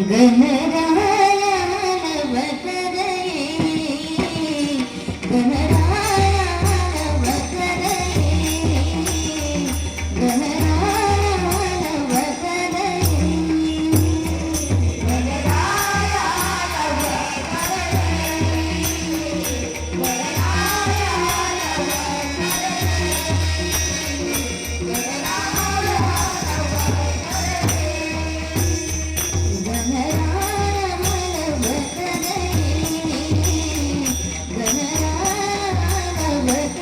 Ganaraya make